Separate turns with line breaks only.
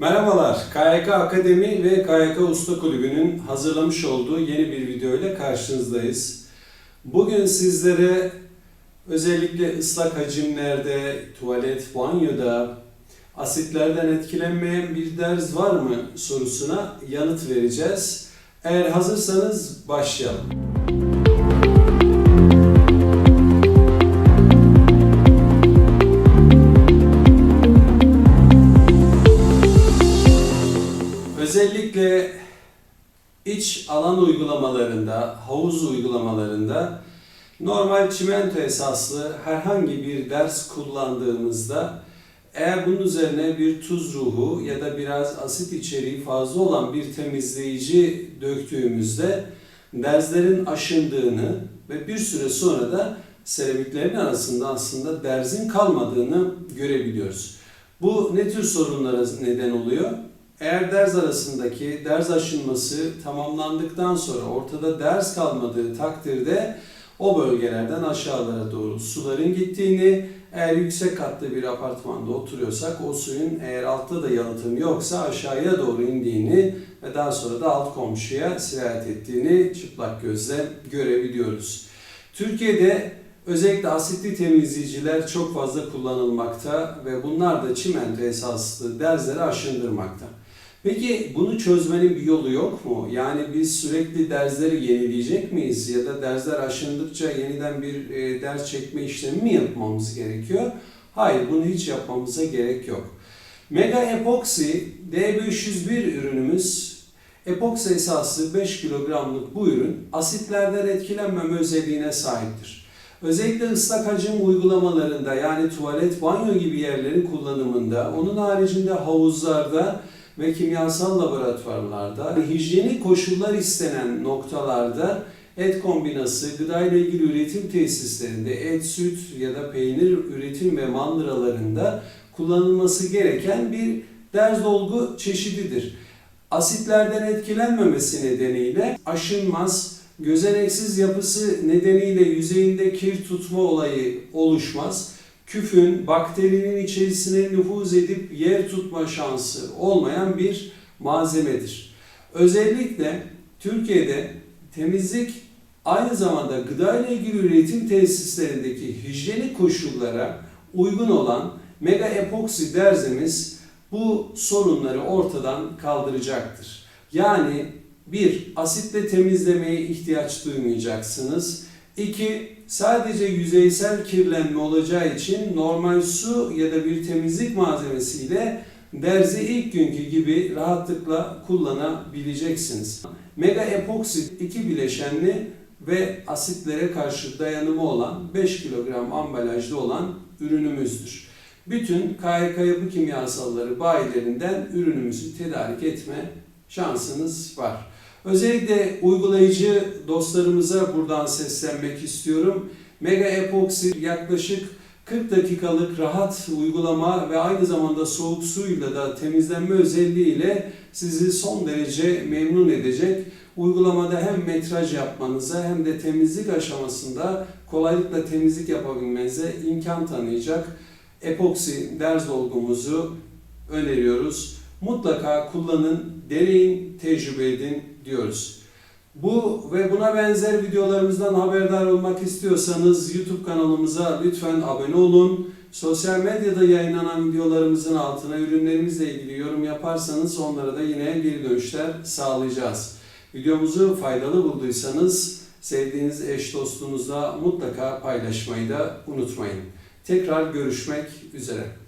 Merhabalar, KYK Akademi ve KYK Usta Kulübü'nün hazırlamış olduğu yeni bir video ile karşınızdayız. Bugün sizlere özellikle ıslak hacimlerde, tuvalet, banyoda asitlerden etkilenmeyen bir derz var mı sorusuna yanıt vereceğiz. Eğer hazırsanız başlayalım. İç alan uygulamalarında, havuz uygulamalarında normal çimento esaslı herhangi bir ders kullandığımızda eğer bunun üzerine bir tuz ruhu ya da biraz asit içeriği fazla olan bir temizleyici döktüğümüzde derzlerin aşındığını ve bir süre sonra da seramiklerin arasında aslında derzin kalmadığını görebiliyoruz. Bu ne tür sorunlara neden oluyor? Eğer derz arasındaki derz aşınması tamamlandıktan sonra ortada derz kalmadığı takdirde o bölgelerden aşağılara doğru suların gittiğini, eğer yüksek katlı bir apartmanda oturuyorsak o suyun eğer altta da yalıtım yoksa aşağıya doğru indiğini ve daha sonra da alt komşuya sirayet ettiğini çıplak gözle görebiliyoruz. Türkiye'de özellikle asitli temizleyiciler çok fazla kullanılmakta ve bunlar da çimento esaslı derzleri aşındırmakta. Peki bunu çözmenin bir yolu yok mu? Yani biz sürekli derzleri yenileyecek miyiz? Ya da derzler aşındıkça yeniden bir e, ders çekme işlemi mi yapmamız gerekiyor? Hayır, bunu hiç yapmamıza gerek yok. Mega Epoxy D501 ürünümüz epoksi esaslı 5 kilogramlık bu ürün asitlerden etkilenmeme özelliğine sahiptir. Özellikle ıslak hacim uygulamalarında yani tuvalet, banyo gibi yerlerin kullanımında, onun haricinde havuzlarda ve kimyasal laboratuvarlarda hijyenik koşullar istenen noktalarda et kombinası, gıda ile ilgili üretim tesislerinde et, süt ya da peynir üretim ve mandıralarında kullanılması gereken bir derz dolgu çeşididir. Asitlerden etkilenmemesi nedeniyle aşınmaz, gözeneksiz yapısı nedeniyle yüzeyinde kir tutma olayı oluşmaz küfün bakterinin içerisine nüfuz edip yer tutma şansı olmayan bir malzemedir. Özellikle Türkiye'de temizlik aynı zamanda gıda ile ilgili üretim tesislerindeki hijyenik koşullara uygun olan mega epoksi derzimiz bu sorunları ortadan kaldıracaktır. Yani bir, asitle temizlemeye ihtiyaç duymayacaksınız. İki, sadece yüzeysel kirlenme olacağı için normal su ya da bir temizlik malzemesiyle derzi ilk günkü gibi rahatlıkla kullanabileceksiniz. Mega epoksi iki bileşenli ve asitlere karşı dayanımı olan 5 kilogram ambalajlı olan ürünümüzdür. Bütün KYK yapı kimyasalları bayilerinden ürünümüzü tedarik etme şansınız var. Özellikle uygulayıcı dostlarımıza buradan seslenmek istiyorum. Mega Epoxy yaklaşık 40 dakikalık rahat uygulama ve aynı zamanda soğuk suyla da temizlenme özelliğiyle sizi son derece memnun edecek. Uygulamada hem metraj yapmanıza hem de temizlik aşamasında kolaylıkla temizlik yapabilmenize imkan tanıyacak epoksi derz dolgumuzu öneriyoruz. Mutlaka kullanın, deneyin, tecrübe edin diyoruz. Bu ve buna benzer videolarımızdan haberdar olmak istiyorsanız YouTube kanalımıza lütfen abone olun. Sosyal medyada yayınlanan videolarımızın altına ürünlerimizle ilgili yorum yaparsanız onlara da yine geri dönüşler sağlayacağız. Videomuzu faydalı bulduysanız sevdiğiniz eş dostunuzla mutlaka paylaşmayı da unutmayın. Tekrar görüşmek üzere.